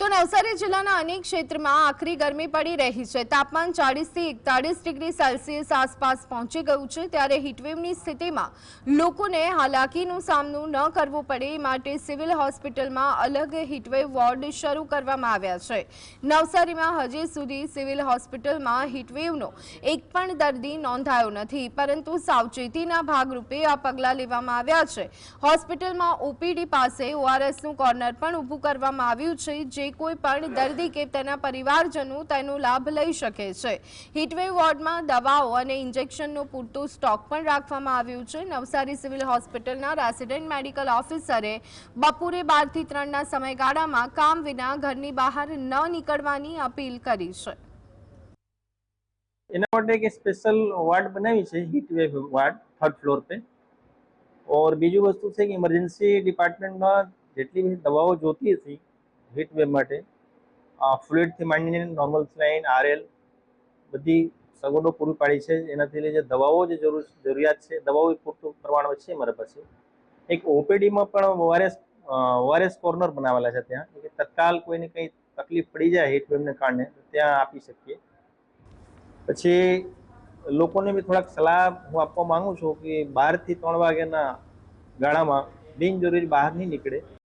તો નવસારી જિલ્લાના અનેક ક્ષેત્રમાં આકરી ગરમી પડી રહી છે. તાપમાન ચાળીસથી એકતાળીસ ડિગ્રી સેલ્સિયસ આસપાસ પહોંચી ગયું છે ત્યારે હીટવેવની સ્થિતિમાં લોકોને હાલાકીનો સામનો ન કરવો પડે એ માટે સિવિલ હોસ્પિટલમાં અલગ હીટવેવ વોર્ડ શરૂ કરવામાં આવ્યા છે. નવસારીમાં હજી સુધી સિવિલ હોસ્પિટલમાં હીટવેવનો એક પણ દર્દી નોંધાયો નથી, પરંતુ સાવચેતીના ભાગરૂપે આ પગલાં લેવામાં આવ્યા છે. હોસ્પિટલમાં ઓપીડી પાસે ઓઆરએસનું કોર્નર પણ ઊભું કરવામાં આવ્યું છે, જે કોઈ પણ દર્દી કે તેના પરિવારજનો તેનો લાભ લઈ શકે છે. હીટવેવ વોર્ડમાં દવાઓ અને ઇન્જેક્શનનો પૂરતો સ્ટોક પણ રાખવામાં આવ્યું છે. નવસારી સિવિલ હોસ્પિટલના રેસિડેન્ટ મેડિકલ ઓફિસરે બપોરે બારથી ત્રણના સમયગાળામાં કામ વિના ઘરની બહાર ન નીકળવાની અપીલ કરી છે. એના માટે એક સ્પેશિયલ વાર્ડ બનાવી છે હીટ વાર્ડ થર્ડ ફ્લોર પે. ઓર બીજું વસ્તુ છે કે ઇમરજન્સી ડિપાર્ટમેન્ટમાં જેટલી બધી દવાઓ જોતી હતી હીટ વેવ માટે ફ્લુઇડથી માંડીને નોર્મલ સ્લાઇન આરએલ બધી સગવડો પૂરી પાડી છે. એનાથી લઈ જે દવાઓ જે જરૂર, જરૂરિયાત છે, દવાઓ પૂરતું પ્રમાણમાં છે મારા પાસે. એક ઓપીડીમાં પણ ઓઆરએસ ઓઆરએસ કોર્નર બનાવેલા છે ત્યાં. કે તત્કાલ કોઈને કંઈ તકલીફ પડી જાય હીટવેવને કારણે ત્યાં આપી શકીએ. પછી લોકોને બી થોડાક સલાહ હું આપવા માંગુ છું કે બારથી ત્રણ વાગ્યાના ગાળામાં બિનજરૂરી બહાર નહીં નીકળે.